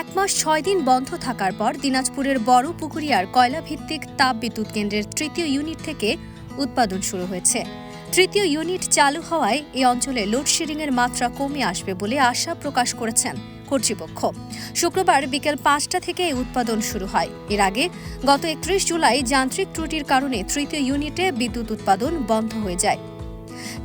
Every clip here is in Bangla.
এক মাস ছয় দিন বন্ধ থাকার পর দিনাজপুরের বড় পুকুরিয়ার কয়লা ভিত্তিক তাপ বিদ্যুৎ কেন্দ্রের তৃতীয় ইউনিট থেকে উৎপাদন শুরু হয়েছে। তৃতীয় ইউনিট চালু হওয়ায় এই অঞ্চলে লোডশেডিংয়ের মাত্রা কমে আসবে বলে আশা প্রকাশ করেছেন কর্তৃপক্ষ। শুক্রবার বিকেল পাঁচটা থেকে এই উৎপাদন শুরু হয়। এর আগে গত একত্রিশ জুলাই যান্ত্রিক ত্রুটির কারণে তৃতীয় ইউনিটে বিদ্যুৎ উৎপাদন বন্ধ হয়ে যায়।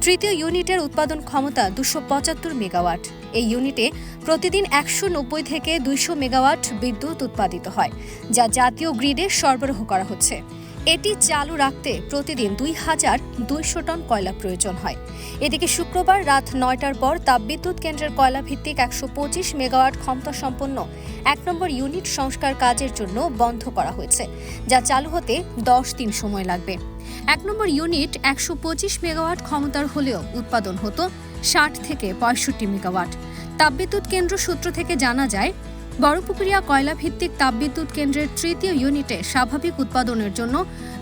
তৃতীয় ইউনিটের উৎপাদন ক্ষমতা দুশো পঁচাত্তর মেগাওয়াট। এই ইউনিটে প্রতিদিন একশো নব্বই থেকে দুইশো মেগাওয়াট বিদ্যুৎ উৎপাদিত হয়, যা জাতীয় গ্রিডে সরবরাহ করা হচ্ছে। এটি চালু রাখতে প্রতিদিন দুই হাজার দুইশো টন কয়লা প্রয়োজন হয়। এদিকে শুক্রবার রাত নয়টার পর তাপবিদ্যুৎ কেন্দ্রের কয়লা ভিত্তিক একশো পঁচিশ মেগাওয়াট ক্ষমতা সম্পন্ন এক নম্বর ইউনিট সংস্কার কাজের জন্য বন্ধ করা হয়েছে, যা চালু হতে দশ দিন সময় লাগবে। এক নম্বর ইউনিট একশো পঁচিশ মেগাওয়াট ক্ষমতার হলেও উৎপাদন হতো ষাট থেকে পঁয়ষট্টি মেগাওয়াট। তাপবিদ্যুৎ কেন্দ্র সূত্র থেকে জানা যায় বড়পুকুরিয়া কয়লা ভিত্তিক তাপবিদ্যুৎ কেন্দ্রের তৃতীয় ইউনিটে স্বাভাবিক উৎপাদনের জন্য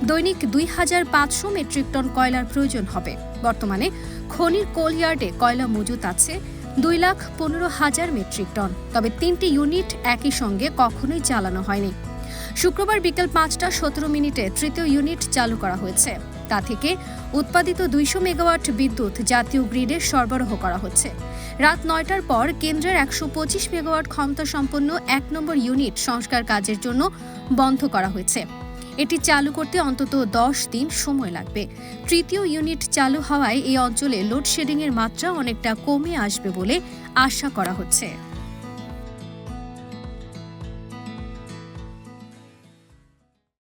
দৈনিক দুই হাজার পাঁচশো মেট্রিক টন কয়লার প্রয়োজন হবে। বর্তমানে খনির কোল ইয়ার্ডে কয়লা মজুত আছে দুই লাখ পনেরো হাজার মেট্রিক টন। তবে তিনটি ইউনিট একই সঙ্গে কখনোই চালানো হয়নি। শুক্রবার বিকেল পাঁচটা সতেরো মিনিটে তৃতীয় ইউনিট চালু করা হয়েছে। তা থেকে উৎপাদিত দুইশো মেগাওয়াট বিদ্যুৎ জাতীয় গ্রিডে সরবরাহ করা হচ্ছে। রাত নয়টার পর কেন্দ্রের একশো পঁচিশ মেগাওয়াট ক্ষমতা সম্পন্ন এক নম্বর ইউনিট সংস্কার কাজের জন্য বন্ধ করা হয়েছে। এটি চালু করতে অন্তত দশ দিন সময় লাগবে। তৃতীয় ইউনিট চালু হওয়ায় এই অঞ্চলে লোডশেডিংয়ের মাত্রা অনেকটা কমে আসবে বলে আশা করা হচ্ছে।